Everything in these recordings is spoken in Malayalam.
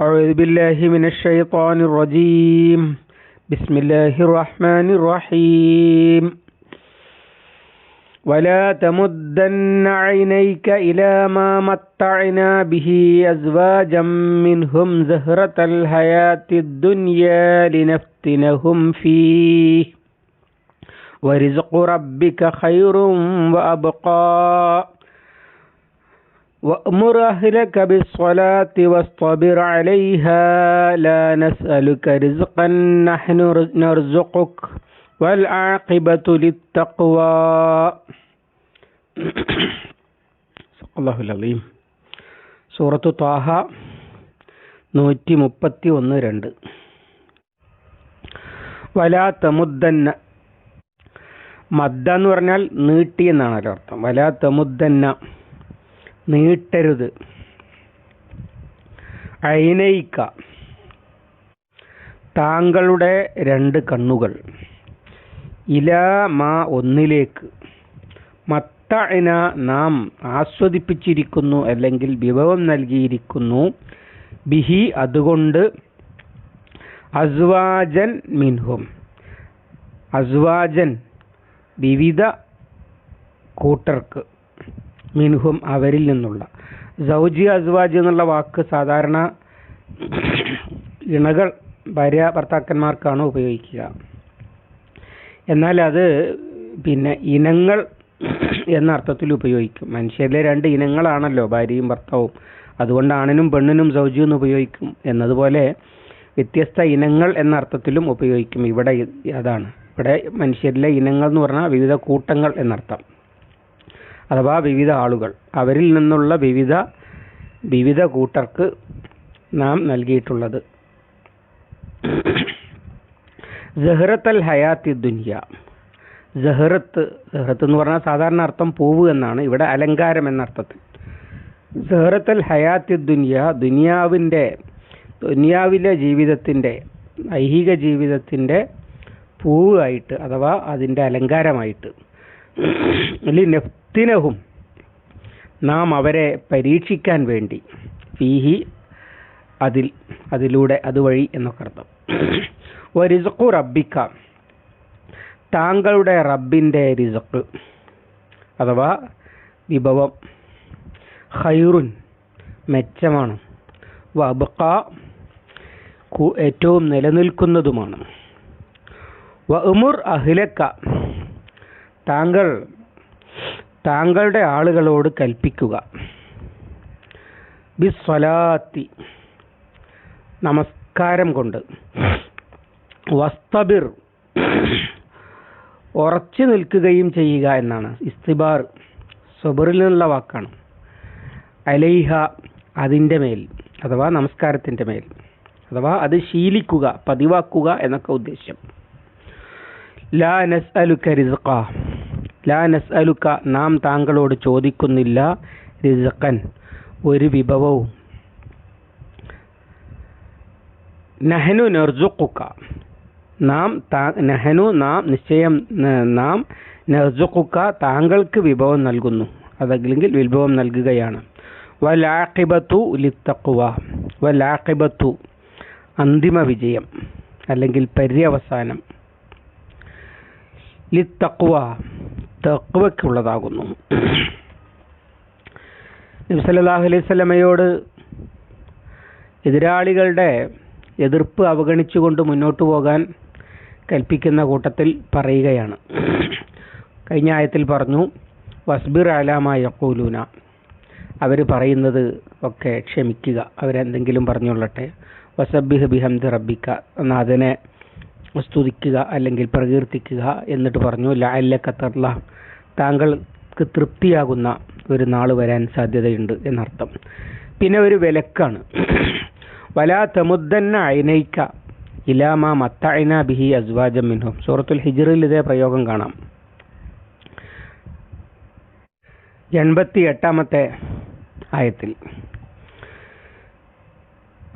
أعوذ بالله من الشيطان الرجيم. بسم الله الرحمن الرحيم. ولا تمدن عينيك إلى ما متعنا به أزواجا منهم زهرة الحياة الدنيا لنفتنهم فيه. ورزق ربك خير وأبقى. وأمر أهلك بالصلاة واصطبر عليها لا نسألك رزقا نحن نرزقك والعاقبة للتقوى الله العظيم സൂറത്തു ത്വാഹ നൂറ്റി മുപ്പത്തി ഒന്ന് രണ്ട് വലാ തമുദ്ദന്ന മദ്ദ എന്ന് പറഞ്ഞാൽ നീട്ടി എന്നാണല്ലോ അർത്ഥം വലാ തമുദ്ദന്ന നീട്ടരുത്. അയിനയിക്ക. താങ്കളുടെ രണ്ട് കണ്ണുകൾ. ഇലാ മാ ഒന്നിലേക്ക്. മത്തഇന നാം ആസ്വദിപ്പിച്ചിരിക്കുന്നു അല്ലെങ്കിൽ വിഭവം നൽകിയിരിക്കുന്നു. ബിഹി അതുകൊണ്ട് അസ്വാജൻ മിൻഹും. അസ്വാജൻ വിവിധ കൂട്ടർക്ക്. മിൻഹും അവരിൽ നിന്നുള്ള. സൗജി അസ്വാജ് എന്നുള്ള വാക്ക് സാധാരണ ഇണകൾ ഭാര്യ ഭർത്താക്കന്മാർക്കാണ് ഉപയോഗിക്കുക. എന്നാൽ അത് പിന്നെ ഇനങ്ങൾ എന്ന അർത്ഥത്തിൽ ഉപയോഗിക്കും. മനുഷ്യരിലെ രണ്ട് ഇനങ്ങളാണല്ലോ ഭാര്യയും ഭർത്താവും. അതുകൊണ്ട് ആണിനും പെണ്ണിനും സൗജി എന്ന് ഉപയോഗിക്കും. എന്നതുപോലെ വ്യത്യസ്ത ഇനങ്ങൾ എന്ന അർത്ഥത്തിലും ഉപയോഗിക്കും. ഇവിടെ അതാണ്. ഇവിടെ മനുഷ്യരിലെ ഇനങ്ങൾ എന്ന് പറഞ്ഞാൽ വിവിധ കൂട്ടങ്ങൾ എന്നർത്ഥം. അഥവാ വിവിധ ആളുകൾ. അവരിൽ നിന്നുള്ള വിവിധ വിവിധ കൂട്ടർക്ക് നാം നൽകിയിട്ടുള്ളത്. ജഹ്റത്തൽ ഹയാത്തി ദുനിയ. ജഹ്റത്ത് ജഹ്റത്ത് എന്ന് പറഞ്ഞാൽ സാധാരണ അർത്ഥം പൂവ് എന്നാണ്. ഇവിടെ അലങ്കാരം എന്ന അർത്ഥത്തിൽ. ജഹ്റത്തൽ ഹയാത്തി ദുനിയ ദുനിയാവിന്റെ ദുനിയാവിലെ ജീവിതത്തിന്റെ ഐഹിക ജീവിതത്തിന്റെ പൂവായിട്ട് അഥവാ അതിന്റെ അലങ്കാരമായിട്ട്. നെഫ്തിനഹും നാം അവരെ പരീക്ഷിക്കാൻ വേണ്ടി. ഫീഹി അതിൽ അതിലൂടെ അതുവഴി എന്നൊക്കെ അർത്ഥം. റിസഖു റബ്ബിക്ക. താങ്കളുടെ റബ്ബിന്റെ റിസക്ക് അഥവാ വിഭവം ഹൈറുൻ മെച്ചമാണ്. വബക്ക ഏറ്റവും നിലനിൽക്കുന്നതുമാണ്. വ ഉമുർ അഹിലക്ക. താങ്കൾ താങ്കളുടെ ആളുകളോട് കൽപ്പിക്കുക. ബിസ്വലാത്തി നമസ്കാരം കൊണ്ട്. വസ്തബിർ ഉറച്ചു നിൽക്കുകയും ചെയ്യുക എന്നാണ്. ഇസ്തിബാർ സ്വബറിൽ നിന്നുള്ള വാക്കാണ്. അലൈഹ അതിന്റെ മേൽ അഥവാ നമസ്കാരത്തിന്റെ മേൽ അഥവാ അത് ശീലിക്കുക പതിവാക്കുക എന്നൊക്കെ ഉദ്ദേശ്യം ലാ നസ് അലുക്ക ലാ നസ് അലുക്ക നാം താങ്കളോട് ചോദിക്കുന്നില്ല. റിസക്കൻ ഒരു വിഭവവും. നഹനു നെർജുക്കുക്ക നാം നഹനു നാം നിശ്ചയം നാം നെർജുക്കുക്ക താങ്കൾക്ക് വിഭവം നൽകുന്നു. അതല്ലെങ്കിൽ വിഭവം നൽകുകയാണ്. വലാഖിബത്തു ലിത്തക്കുവ വലാഖിബത്തു അന്തിമ വിജയം അല്ലെങ്കിൽ പര്യവസാനം. ലിത്തക്കുവ തക്കുവയ്ക്കുള്ളതാകുന്നു നബ്സല്ലാഹു അലൈഹി സ്വലമയോട് എതിരാളികളുടെ എതിർപ്പ് അവഗണിച്ചുകൊണ്ട് മുന്നോട്ട് പോകാൻ കൽപ്പിക്കുന്ന കൂട്ടത്തിൽ പറയുകയാണ്. കഴിഞ്ഞ ആയത്തിൽ പറഞ്ഞു വസ്ബിർ അലാമായ യക്കൂലൂന അവർ പറയുന്നത് ഒക്കെ ക്ഷമിക്കുക. അവരെന്തെങ്കിലും പറഞ്ഞുകൊള്ളട്ടെ. വസബിഹ് ബിഹംദ് റബ്ബിക്ക നാഥനെ സ്തുതിക്കുക അല്ലെങ്കിൽ പ്രകീർത്തിക്കുക എന്നിട്ട് പറഞ്ഞു ലാല്ല കത്തർല താങ്കൾക്ക് തൃപ്തിയാകുന്ന ഒരു നാൾ വരാൻ സാധ്യതയുണ്ട് എന്നർത്ഥം. പിന്നെ ഒരു വിലക്കാണ്. വലാ തമുദ്ദന്ന അയനയിക്ക ഇലാമ മത്തഅന ബിഹി അസ്വാജം സൂറത്തുൽ ഹിജ്റിൽ ഇതേ പ്രയോഗം കാണാം. എൺപത്തി എട്ടാമത്തെ ആയത്തിൽ.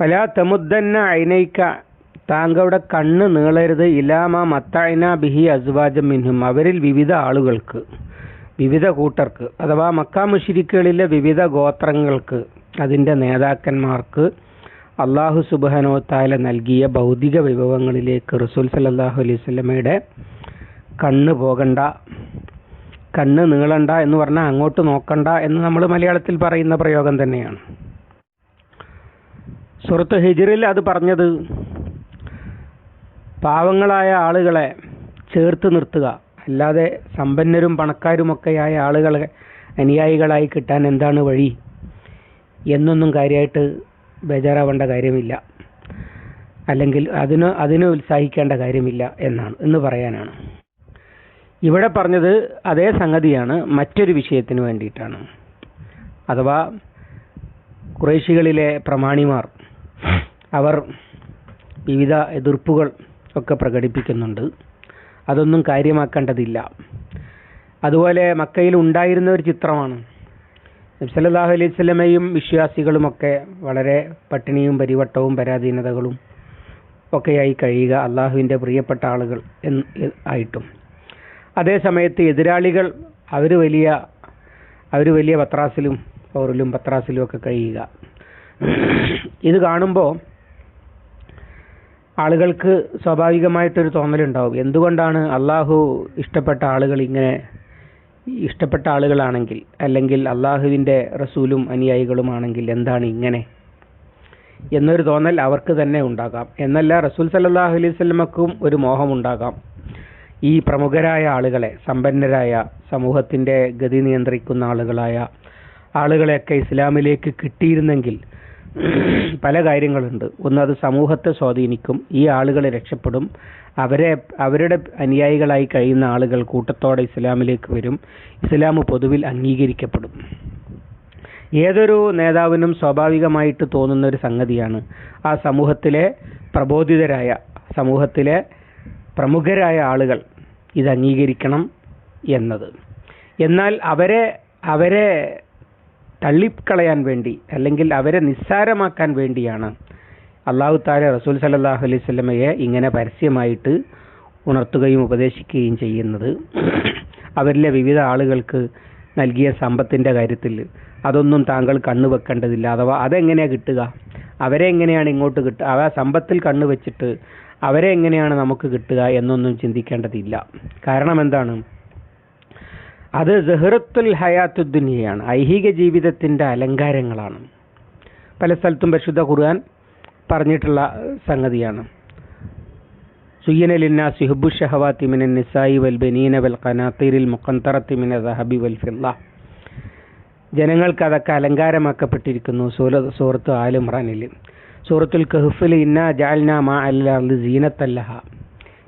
വലാ തമുദ്ദന്ന അയനയിക്ക താങ്കളുടെ കണ്ണ് നീളരുത്. ഇലാമ മത്തഅന ബിഹി അസ്വാജം മിൻഹും. അവരിൽ വിവിധ ആളുകൾക്ക് വിവിധ കൂട്ടർക്ക് അഥവാ മക്ക മുഷിരിക്കുകളിലെ വിവിധ ഗോത്രങ്ങൾക്ക് അതിന്റെ നേതാക്കന്മാർക്ക് അള്ളാഹു സുബഹനോ താല നൽകിയ ഭൗതിക വിഭവങ്ങളിലേക്ക് റസൂൽ സലല്ലാഹു അലൈഹി സ്വലമയുടെ കണ്ണ് പോകണ്ട കണ്ണ് നീളണ്ട എന്ന് പറഞ്ഞാൽ അങ്ങോട്ട് നോക്കണ്ട എന്ന് നമ്മൾ മലയാളത്തിൽ പറയുന്ന പ്രയോഗം തന്നെയാണ്. സുഹൃത്ത് ഹിജിറിൽ അത് പറഞ്ഞത് പാവങ്ങളായ ആളുകളെ ചേർത്ത് നിർത്തുക. അല്ലാതെ സമ്പന്നരും പണക്കാരുമൊക്കെയായ ആളുകളെ അനുയായികളായി കിട്ടാൻ എന്താണ് വഴി? എന്നൊന്നും കാര്യമായിട്ട് ബേജാറാവേണ്ട കാര്യമില്ല. അല്ലെങ്കിൽ അതിന് അതിന് ഉത്സാഹിക്കേണ്ട കാര്യമില്ല എന്നാണ് എന്ന് പറയാനാണ്. ഇവിടെ പറഞ്ഞത് അതേ സംഗതിയാണ് മറ്റൊരു വിഷയത്തിന് വേണ്ടിയിട്ടാണ്. അഥവാ കുറേശികളിലെ പ്രമാണിമാർ അവർ വിവിധ എതിർപ്പുകൾ ഒക്കെ പ്രകടിപ്പിക്കുന്നുണ്ട്. അതൊന്നും കാര്യമാക്കേണ്ടതില്ല. അതുപോലെ മക്കയിൽ ഉണ്ടായിരുന്ന ഒരു ചിത്രമാണ്. നബ്സല്ലാഹു അലൈഹി സ്വലമയും വിശ്വാസികളുമൊക്കെ വളരെ പട്ടിണിയും പരിവട്ടവും പരാധീനതകളും ഒക്കെയായി കഴിയുക അള്ളാഹുവിന്റെ പ്രിയപ്പെട്ട ആളുകൾ എന്ന് ആയിട്ടും. അതേ സമയത്ത് എതിരാളികൾ അവർ വലിയ അവർ വലിയ പത്രാസിലും പൗറിലും പത്രാസിലും ഒക്കെ കഴിയുക. ഇത് കാണുമ്പോൾ ആളുകൾക്ക് സ്വാഭാവികമായിട്ടൊരു തോന്നലുണ്ടാവും. എന്തുകൊണ്ടാണ് അള്ളാഹു ഇഷ്ടപ്പെട്ട ആളുകൾ ഇങ്ങനെ ഇഷ്ടപ്പെട്ട ആളുകളാണെങ്കിൽ അല്ലെങ്കിൽ അള്ളാഹുവിന്റെ റസൂലും അനുയായികളുമാണെങ്കിൽ എന്താണ് ഇങ്ങനെ? എന്നൊരു തോന്നൽ അവർക്ക് തന്നെ ഉണ്ടാകാം. എന്നല്ല റസൂൽ സല്ലാഹു അലൈഹി സ്വലമക്കും ഒരു മോഹമുണ്ടാകാം. ഈ പ്രമുഖരായ ആളുകളെ സമ്പന്നരായ സമൂഹത്തിന്റെ ഗതി നിയന്ത്രിക്കുന്ന ആളുകളായ ആളുകളെയൊക്കെ ഇസ്ലാമിലേക്ക് കിട്ടിയിരുന്നെങ്കിൽ പല കാര്യങ്ങളുണ്ട്. ഒന്ന് അത് സമൂഹത്തെ സ്വാധീനിക്കും. ഈ ആളുകൾ രക്ഷപ്പെടും. അവരെ അവരുടെ അനുയായികളായി കഴിയുന്ന ആളുകൾ കൂട്ടത്തോടെ ഇസ്ലാമിലേക്ക് വരും. ഇസ്ലാം പൊതുവിൽ അംഗീകരിക്കപ്പെടും. ഏതൊരു നേതാവിനും സ്വാഭാവികമായിട്ട് തോന്നുന്ന ഒരു സംഗതിയാണ്. ആ സമൂഹത്തിലെ പ്രബോധിതരായ സമൂഹത്തിലെ പ്രമുഖരായ ആളുകൾ ഇത് അംഗീകരിക്കണം എന്നത്. എന്നാൽ അവരെ അവരെ തള്ളിക്കളയാൻ വേണ്ടി അല്ലെങ്കിൽ അവരെ നിസ്സാരമാക്കാൻ വേണ്ടിയാണ്. അള്ളാഹു താല റസൂൽ സലല്ലാഹു അലൈഹി സ്വലമയെ ഇങ്ങനെ പരസ്യമായിട്ട് ഉണർത്തുകയും ഉപദേശിക്കുകയും ചെയ്യുന്നത്. അവരിലെ വിവിധ ആളുകൾക്ക് നൽകിയ സമ്പത്തിന്റെ കാര്യത്തിൽ അതൊന്നും താങ്കൾ കണ്ണു വെക്കേണ്ടതില്ല. അഥവാ അതെങ്ങനെയാണ് കിട്ടുക? അവരെ എങ്ങനെയാണ് ഇങ്ങോട്ട് കിട്ടുക അവ സമ്പത്തിൽ കണ്ണു വെച്ചിട്ട് അവരെ എങ്ങനെയാണ് നമുക്ക് കിട്ടുക എന്നൊന്നും ചിന്തിക്കേണ്ടതില്ല. കാരണം എന്താണ്? അത് ജഹ്റത്തുൽ ഹയാത്തുദ്ദുനിയാണ് ഐഹിക ജീവിതത്തിന്റെ അലങ്കാരങ്ങളാണ്. പല സ്ഥലത്തും പരിശുദ്ധ ഖുർആൻ പറഞ്ഞിട്ടുള്ള സംഗതിയാണ്. സുയ്യന ലിന്നാ സിഹബു ഷഹവാത്തി മിനൻ നിസായി വൽ ബനീന വൽ ഖനാത്തീരിൽ മുഖന്തറത്തി മിന ദഹബി വൽ ഫില്ല. ജനങ്ങൾക്ക് അതൊക്കെ അലങ്കാരമാക്കപ്പെട്ടിരിക്കുന്നു സൂല സൂറത്ത് ആലുമ്രാനിൽ സൂറത്തുൽ കഹ്ഫിൽ ഇന്ന ജാൽന മാ അല്ലാ സീനത്തല്ലഹ.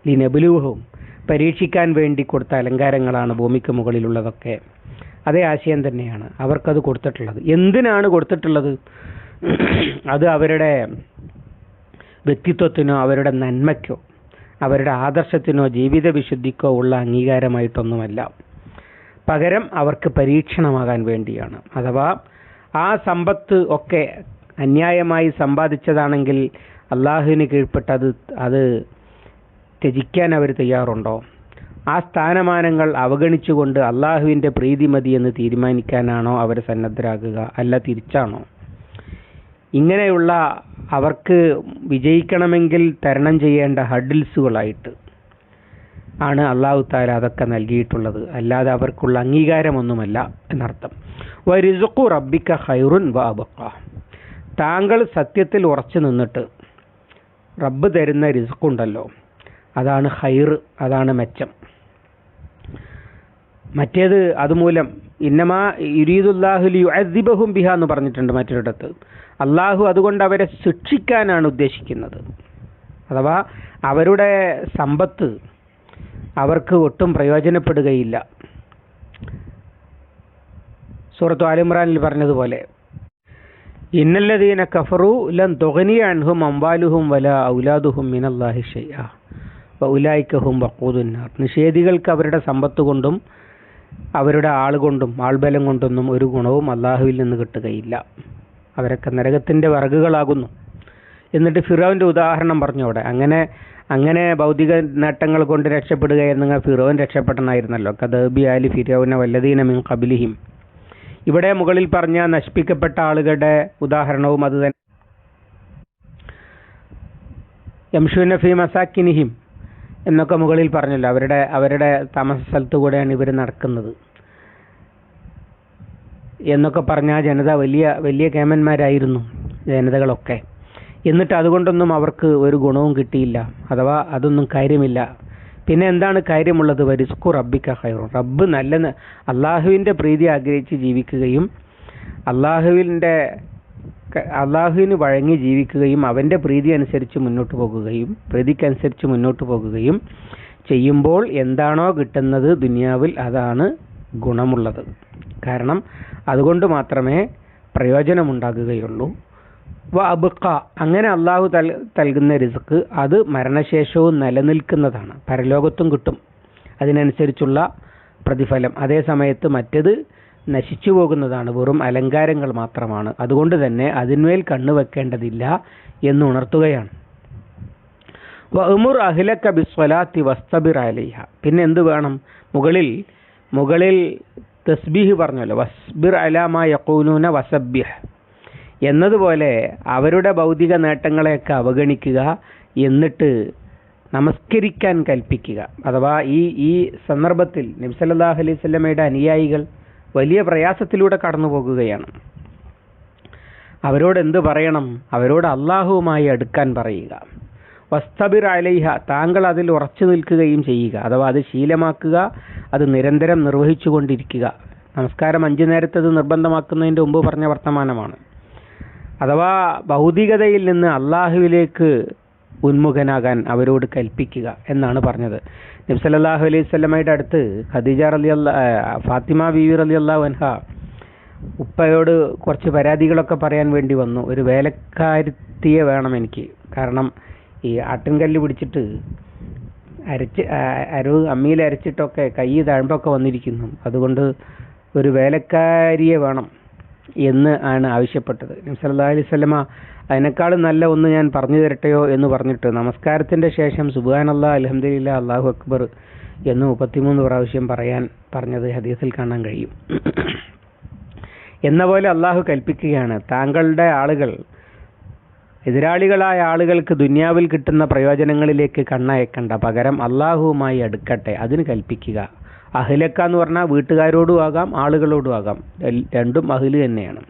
ലി നബുലൂഹവും പരീക്ഷിക്കാൻ വേണ്ടി കൊടുത്ത അലങ്കാരങ്ങളാണ് ഭൂമിക്ക് മുകളിലുള്ളതൊക്കെ. അതേ ആശയം തന്നെയാണ് അവർക്കത് കൊടുത്തിട്ടുള്ളത്. എന്തിനാണ് കൊടുത്തിട്ടുള്ളത്? അത് അവരുടെ വ്യക്തിത്വത്തിനോ അവരുടെ നന്മയ്ക്കോ അവരുടെ ആദർശത്തിനോ ജീവിത വിശുദ്ധിക്കോ ഉള്ള അംഗീകാരമായിട്ടൊന്നുമല്ല. പകരം അവർക്ക് പരീക്ഷണമാകാൻ വേണ്ടിയാണ്. അഥവാ ആ സമ്പത്ത് ഒക്കെ അന്യായമായി സമ്പാദിച്ചതാണെങ്കിൽ അള്ളാഹുവിന് കീഴ്പ്പെട്ട് അത് അത് ത്യജിക്കാൻ അവർ തയ്യാറുണ്ടോ? ആ സ്ഥാനമാനങ്ങൾ അവഗണിച്ചുകൊണ്ട് അള്ളാഹുവിന്റെ പ്രീതി മതി എന്ന് തീരുമാനിക്കാനാണോ അവർ സന്നദ്ധരാകുക? അല്ല തിരിച്ചാണോ? ഇങ്ങനെയുള്ള അവർക്ക് വിജയിക്കണമെങ്കിൽ തരണം ചെയ്യേണ്ട ഹഡിൽസുകളായിട്ട് ആണ് അള്ളാഹു താല അതൊക്കെ നൽകിയിട്ടുള്ളത്. അല്ലാതെ അവർക്കുള്ള അംഗീകാരമൊന്നുമല്ല എന്നർത്ഥം. വരിസുഖു റബ്ബിക്ക ഹൈറുൻ വാബക്ക താങ്കൾ സത്യത്തിൽ ഉറച്ചു നിന്നിട്ട് റബ്ബ് തരുന്ന റിസുക്കുണ്ടല്ലോ അതാണ് ഹൈർ അതാണ് മെച്ചം. മറ്റേത് അതുമൂലം ഇന്നമാ യുരീദുല്ലാഹുലി അസിബഹും ബിഹ എന്ന് പറഞ്ഞിട്ടുണ്ട് മറ്റൊരിടത്ത്. അള്ളാഹു അതുകൊണ്ട് അവരെ ശിക്ഷിക്കാനാണ് ഉദ്ദേശിക്കുന്നത്. അഥവാ അവരുടെ സമ്പത്ത് അവർക്ക് ഒട്ടും പ്രയോജനപ്പെടുകയില്ല. സൂറത്ത് ആലിമ്രാനിൽ പറഞ്ഞതുപോലെ ഇന്നല്ലദീന കഫറു ലൻ തുഗനിയ അൻഹും അംവാലുഹും വല ഔലാദുഹും മിനല്ലാഹി ഷൈഅ ഉലായിക്കഹും വക്കൂതുന്നാർ നിഷേധികൾക്ക് അവരുടെ സമ്പത്ത് കൊണ്ടും അവരുടെ ആളുകൊണ്ടും ആൾബലം കൊണ്ടൊന്നും ഒരു ഗുണവും അള്ളാഹുവിൽ നിന്ന് കിട്ടുകയില്ല. അവരൊക്കെ നരകത്തിന്റെ വർഗുകളാകുന്നു എന്നിട്ട് ഫിറോവിന്റെ ഉദാഹരണം പറഞ്ഞു അവിടെ. അങ്ങനെ അങ്ങനെ ഭൗതിക നേട്ടങ്ങൾ കൊണ്ട് രക്ഷപ്പെടുക എന്ന ഫിറോൻ രക്ഷപ്പെടണമായിരുന്നല്ലോ കദബി അലി ഫിറോവിന വല്ലദീന മിൻ കബിലിഹിം ഇവിടെ മുകളിൽ പറഞ്ഞ നശിപ്പിക്കപ്പെട്ട ആളുകളുടെ ഉദാഹരണവും അത് തന്നെ. യംഷുനഫി മസാക്കിനിഹിം. എന്നൊക്കെ മുകളിൽ പറഞ്ഞല്ലോ. അവരുടെ അവരുടെ താമസ സ്ഥലത്ത് കൂടെയാണ് ഇവർ നടക്കുന്നത്. എന്നൊക്കെ പറഞ്ഞ ആ ജനത വലിയ വലിയ കേമന്മാരായിരുന്നു ജനതകളൊക്കെ. എന്നിട്ട് അതുകൊണ്ടൊന്നും അവർക്ക് ഒരു ഗുണവും കിട്ടിയില്ല. അഥവാ അതൊന്നും കാര്യമില്ല. പിന്നെ എന്താണ് കാര്യമുള്ളത്? വരിസ്കു റബ്ബിക്ക ഹൈറു റബ്ബ് നല്ല അള്ളാഹുവിന്റെ പ്രീതി ആഗ്രഹിച്ച് ജീവിക്കുകയും അള്ളാഹുവിന്റെ അള്ളാഹുവിന് വഴങ്ങി ജീവിക്കുകയും അവന്റെ പ്രീതി അനുസരിച്ച് മുന്നോട്ട് പോകുകയും പ്രീതിക്കനുസരിച്ച് മുന്നോട്ട് പോകുകയും ചെയ്യുമ്പോൾ എന്താണോ കിട്ടുന്നത് ദുനിയാവിൽ അതാണ് ഗുണമുള്ളത്. കാരണം അതുകൊണ്ട് മാത്രമേ പ്രയോജനമുണ്ടാകുകയുള്ളൂ. വ അബുക്ക അങ്ങനെ അള്ളാഹു തൽ നൽകുന്ന റിസ്ക് അത് മരണശേഷവും നിലനിൽക്കുന്നതാണ്. പരലോകത്തും കിട്ടും. അതിനനുസരിച്ചുള്ള പ്രതിഫലം. അതേ സമയത്ത് മറ്റത് നശിച്ചു പോകുന്നതാണ്. വെറും അലങ്കാരങ്ങൾ മാത്രമാണ്. അതുകൊണ്ട് തന്നെ അതിന്മേൽ കണ്ണുവെക്കേണ്ടതില്ല എന്ന് ഉണർത്തുകയാണ്. വഅ്മുർ അഹ്ലക ബിസ്വലാത്തി വസ്തബിർ അലിഹ. പിന്നെ എന്ത് വേണം? മുകളിൽ മുകളിൽ തസ്ബീഹ് പറഞ്ഞല്ലോ. വസ്ബിർ അലാമ യഖൂലൂന വസബ്ബിഹ്. എന്നതുപോലെ അവരുടെ ഭൗതിക നേട്ടങ്ങളെയൊക്കെ അവഗണിക്കുക എന്നിട്ട് നമസ്കരിക്കാൻ കൽപ്പിക്കുക. അഥവാ ഈ ഈ സന്ദർഭത്തിൽ നബ്സല്ലാഹു അലൈഹി സ്വലമയുടെ അനുയായികൾ വലിയ പ്രയാസത്തിലൂടെ കടന്നു പോകുകയാണ്. അവരോട് എന്ത് പറയണം? അവരോട് അള്ളാഹുവുമായി അടുക്കാൻ പറയുക. വസ്തബിർ അലൈഹ താങ്കൾ അതിൽ ഉറച്ചു നിൽക്കുകയും ചെയ്യുക. അഥവാ അത് ശീലമാക്കുക അത് നിരന്തരം നിർവഹിച്ചു കൊണ്ടിരിക്കുക. നമസ്കാരം അഞ്ചു നേരത്തത് നിർബന്ധമാക്കുന്നതിന്റെ മുമ്പ് പറഞ്ഞ വർത്തമാനമാണ്. അഥവാ ഭൗതികതയിൽ നിന്ന് അള്ളാഹുവിലേക്ക് ഉന്മുഖനാകാൻ അവരോട് കൽപ്പിക്കുക എന്നാണ് പറഞ്ഞത്. നബ്സല്ലാഹു അലൈഹി സ്വലമായിട്ട് അടുത്ത് ഖദീജ റലി അല്ല ഫാത്തിമ ബീവി റലി അള്ളാഹു അൻഹ ഉപ്പയോട് കുറച്ച് പരാതികളൊക്കെ പറയാൻ വേണ്ടി വന്നു. ഒരു വേലക്കാരുത്തിയെ വേണം എനിക്ക്. കാരണം ഈ ആട്ടിൻകല്ല് പിടിച്ചിട്ട് അരച്ച് അരവ് അരു അമ്മിയിൽ അരച്ചിട്ടൊക്കെ കൈ തഴമ്പൊക്കെ വന്നിരിക്കുന്നു. അതുകൊണ്ട് ഒരു വേലക്കാരിയെ വേണം എന്ന് ആണ് ആവശ്യപ്പെട്ടത്. നബ്സല്ലാ അലൈഹി സ്വലമ അതിനേക്കാളും നല്ല ഒന്ന് ഞാൻ പറഞ്ഞു തരട്ടെയോ എന്ന് പറഞ്ഞിട്ട് നമസ്കാരത്തിന്റെ ശേഷം സുബാൻ അലഹമ്മദില്ല അള്ളാഹു അക്ബർ എന്ന് മുപ്പത്തിമൂന്ന് പ്രാവശ്യം പറയാൻ പറഞ്ഞത് ഹദീസിൽ കാണാൻ കഴിയും. എന്ന പോലെ അള്ളാഹു കൽപ്പിക്കുകയാണ്. താങ്കളുടെ ആളുകൾ എതിരാളികളായ ആളുകൾക്ക് ദുന്യാവിൽ കിട്ടുന്ന പ്രയോജനങ്ങളിലേക്ക് കണ്ണയക്കണ്ട. പകരം അള്ളാഹുവുമായി അടുക്കട്ടെ. അതിന് കൽപ്പിക്കുക. അഹിലക്ക എന്ന് പറഞ്ഞാൽ വീട്ടുകാരോടും ആകാം ആളുകളോടും ആകാം. രണ്ടും അഹിൽ തന്നെയാണ്.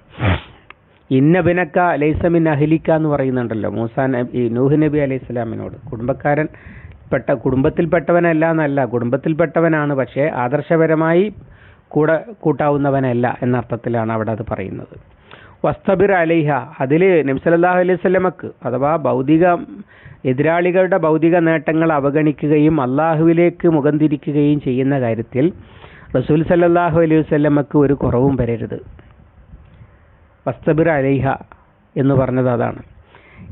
ഇന്ന ബിനക്ക ലൈസമിൻ അഹിലിക്ക എന്ന് പറയുന്നുണ്ടല്ലോ. മൂസ നബി നൂഹ് നബി അലൈഹി സ്വലാമിനോട്. കുടുംബക്കാരൻ പെട്ട കുടുംബത്തിൽപ്പെട്ടവനല്ല എന്നല്ല കുടുംബത്തിൽപ്പെട്ടവനാണ് പക്ഷേ ആദർശപരമായി കൂടെ കൂട്ടാവുന്നവനല്ല എന്ന അർത്ഥത്തിലാണ് അവിടെ അത് പറയുന്നത്. വസ്തബിർ അലൈഹ അതിൽ നബ്സലല്ലാഹു അലൈഹി സ്വലമക്ക് അഥവാ ഭൗതിക എതിരാളികളുടെ ഭൗതിക നേട്ടങ്ങൾ അവഗണിക്കുകയും അള്ളാഹുവിലേക്ക് മുഖം തിരിക്കുകയും ചെയ്യുന്ന കാര്യത്തിൽ റസൂൽ സല്ലാഹു അലൈഹി വല്ലമക്ക് ഒരു കുറവും വരരുത്. വസ്തബിർ അലൈഹ എന്ന് പറഞ്ഞത് അതാണ്.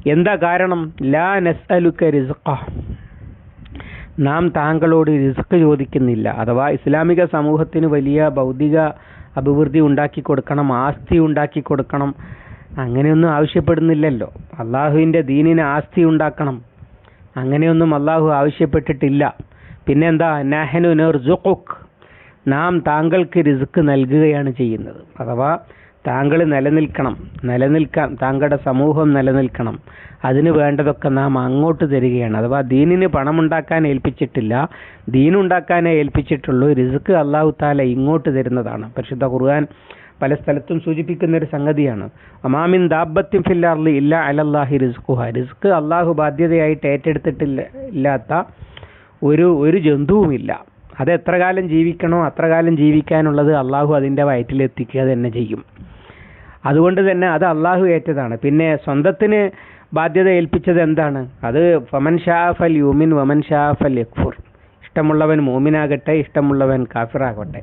എന്താ കാരണം? ലാ നസ്അലുക റിസ്ഖ. നാം താങ്കളോട് റിസ്ക് ചോദിക്കുന്നില്ല. അഥവാ ഇസ്ലാമിക സമൂഹത്തിന് വലിയ ഭൗതിക അഭിവൃദ്ധി ഉണ്ടാക്കി കൊടുക്കണം ആസ്തി ഉണ്ടാക്കി കൊടുക്കണം അങ്ങനെയൊന്നും ആവശ്യപ്പെടുന്നില്ലല്ലോ. അള്ളാഹുവിന്റെ ദീനിന് ആസ്തി ഉണ്ടാക്കണം അങ്ങനെയൊന്നും അള്ളാഹു ആവശ്യപ്പെട്ടിട്ടില്ല. പിന്നെന്താ? നഹനു നുർസുഖുക്. നാം താങ്കൾക്ക് റിസ്ക് നൽകുകയാണ് ചെയ്യുന്നത്. അഥവാ താങ്കൾ നിലനിൽക്കണം. നിലനിൽക്കാൻ താങ്കളുടെ സമൂഹം നിലനിൽക്കണം. അതിന് വേണ്ടതൊക്കെ നാം അങ്ങോട്ട് തരികയാണ്. അഥവാ ദീനിന് പണമുണ്ടാക്കാൻ ഏൽപ്പിച്ചിട്ടില്ല ദീനുണ്ടാക്കാനേ ഏൽപ്പിച്ചിട്ടുള്ളൂ റിസ്ക് അള്ളാഹു താല ഇങ്ങോട്ട് തരുന്നതാണ്. പരിശുദ്ധ ഖുർആൻ പല സ്ഥലത്തും സൂചിപ്പിക്കുന്ന ഒരു സംഗതിയാണ്. അമാമിൻ ദാബത്തിൻ ഫില്ലാർലി ഇല്ല അലല്ലാഹി റിസ്ഖുഹ. റിസ്ക് അള്ളാഹു ബാധ്യതയായിട്ട് ഏറ്റെടുത്തിട്ടില്ല ഇല്ലാത്ത ഒരു ഒരു ജന്തുവുമില്ല. അത് എത്ര കാലം ജീവിക്കണോ അത്ര കാലം ജീവിക്കാനുള്ളത് അള്ളാഹു അതിന്റെ വയറ്റിലെത്തിക്കുക തന്നെ ചെയ്യും. അതുകൊണ്ട് തന്നെ അത് അള്ളാഹു ഏറ്റതാണ്. പിന്നെ സ്വന്തത്തിന് ബാധ്യത ഏൽപ്പിച്ചത് എന്താണ്? അത് വമൻ ഷാ ഫൽ യൂമിൻ വമൻ ഷാ ഫൽ യക്ഫുർ. ഇഷ്ടമുള്ളവൻ മോമിനാകട്ടെ ഇഷ്ടമുള്ളവൻ കാഫിറാകട്ടെ.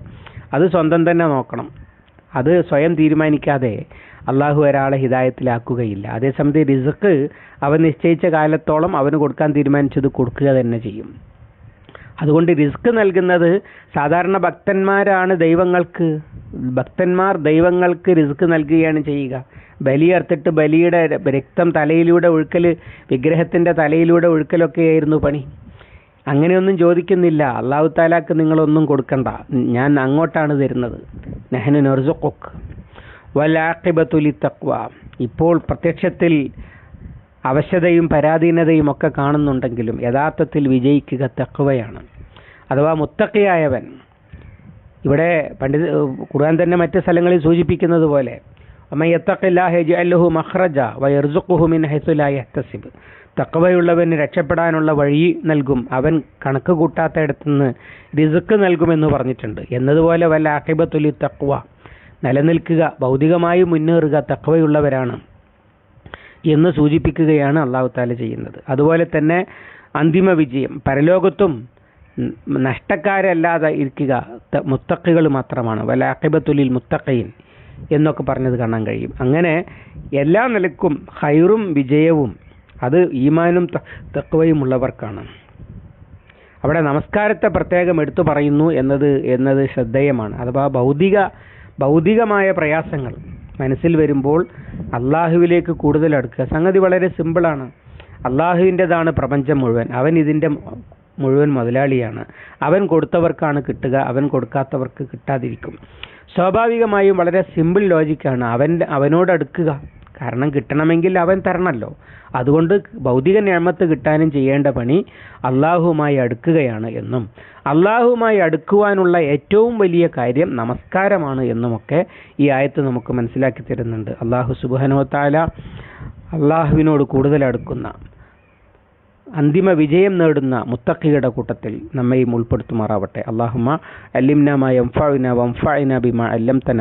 അത് സ്വന്തം തന്നെ നോക്കണം. അത് സ്വയം തീരുമാനിക്കാതെ അള്ളാഹു ഒരാളെ ഹിതായത്തിലാക്കുകയില്ല അതേസമയത്ത് റിസ്ക് അവൻ നിശ്ചയിച്ച കാലത്തോളം അവന് കൊടുക്കാൻ തീരുമാനിച്ചത് കൊടുക്കുക തന്നെ ചെയ്യും. അതുകൊണ്ട് റിസ്ക് നൽകുന്നത് സാധാരണ ഭക്തന്മാരാണ് ദൈവങ്ങൾക്ക്. ഭക്തന്മാർ ദൈവങ്ങൾക്ക് റിസ്ക് നൽകുകയാണ് ചെയ്യുക. ബലി അർത്തിട്ട് ബലിയുടെ രക്തം തലയിലൂടെ ഒഴുക്കൽ വിഗ്രഹത്തിന്റെ തലയിലൂടെ ഒഴുക്കലൊക്കെയായിരുന്നു പണി. അങ്ങനെയൊന്നും ചോദിക്കുന്നില്ല. അള്ളാഹു താലാക്ക് നിങ്ങളൊന്നും കൊടുക്കണ്ട. ഞാൻ അങ്ങോട്ടാണ് തരുന്നത്. നെഹനു നൊർസുഖുക്ക്. വലാഖിബത്തുലി തക്വ ഇപ്പോൾ പ്രത്യക്ഷത്തിൽ അവശതയും പരാധീനതയും ഒക്കെ കാണുന്നുണ്ടെങ്കിലും യഥാർത്ഥത്തിൽ വിജയിക്കുക തക്കവയാണ് അഥവാ മുത്തക്കയായവൻ. ഇവിടെ പണ്ഡിത ഖുർആൻ തന്നെ മറ്റ് സ്ഥലങ്ങളിൽ സൂചിപ്പിക്കുന്നത് പോലെ അമ്മയത്തഖില്ലാഹു തക്കവയുള്ളവന് രക്ഷപ്പെടാനുള്ള വഴി നൽകും. അവൻ കണക്ക് കൂട്ടാത്തയിടത്തുനിന്ന് റിസുക്ക് നൽകുമെന്ന് പറഞ്ഞിട്ടുണ്ട്. എന്നതുപോലെ വല്ല അഹിബത്തുലി തക്വ നിലനിൽക്കുക ഭൗതികമായി മുന്നേറുക തക്കവയുള്ളവരാണ് എന്ന് സൂചിപ്പിക്കുകയാണ് അള്ളാഹു താല ചെയ്യുന്നത്. അതുപോലെ തന്നെ അന്തിമ വിജയം പരലോകത്തും നഷ്ടക്കാരല്ലാതെ ഇരിക്കുക. മുത്തക്കികൾ മാത്രമാണ്. വലാഖിബത്തുലിൽ മുത്തക്കയിൽ എന്നൊക്കെ പറഞ്ഞത് കാണാൻ കഴിയും. അങ്ങനെ എല്ലാ നിലക്കും ഹൈറും വിജയവും അത് ഈമാനും തക്കവയും ഉള്ളവർക്കാണ്. അവിടെ നമസ്കാരത്തെ പ്രത്യേകം എടുത്തു പറയുന്നു എന്നത് എന്നത് ശ്രദ്ധേയമാണ്. അഥവാ ഭൗതിക ഭൗതികമായ പ്രയാസങ്ങൾ മനസ്സിൽ വരുമ്പോൾ അള്ളാഹുവിലേക്ക് കൂടുതൽ അടുക്കുക. സംഗതി വളരെ സിമ്പിളാണ്. അള്ളാഹുവിന്റെതാണ് പ്രപഞ്ചം മുഴുവൻ. അവൻ ഇതിന്റെ മുഴുവൻ മുതലാളിയാണ്. അവൻ കൊടുത്തവർക്കാണ് കിട്ടുക അവൻ കൊടുക്കാത്തവർക്ക് കിട്ടാതിരിക്കും. സ്വാഭാവികമായും വളരെ സിമ്പിൾ ലോജിക്കാണ് അവൻ അവനോട് അടുക്കുക. കാരണം കിട്ടണമെങ്കിൽ അവൻ തരണമല്ലോ അതുകൊണ്ട് ഭൗതിക ഞാമത്ത് കിട്ടാനും ചെയ്യേണ്ട പണി അള്ളാഹുവുമായി അടുക്കുകയാണ് എന്നും. അള്ളാഹുവുമായി അടുക്കുവാനുള്ള ഏറ്റവും വലിയ കാര്യം നമസ്കാരമാണ് എന്നുമൊക്കെ ഈ ആയത്ത് നമുക്ക് മനസ്സിലാക്കി തരുന്നുണ്ട്. അള്ളാഹു സുബാനുവത്താല അള്ളാഹുവിനോട് കൂടുതൽ അടുക്കുന്ന അന്തിമ വിജയം നേടുന്ന മുത്തക്കിയുടെ കൂട്ടത്തിൽ നമ്മയും ഉൾപ്പെടുത്തുമാറാവട്ടെ. അള്ളാഹുമ അല്ലിംന യംഫഅന വംഫഅന ബിമ അല്ലംതന.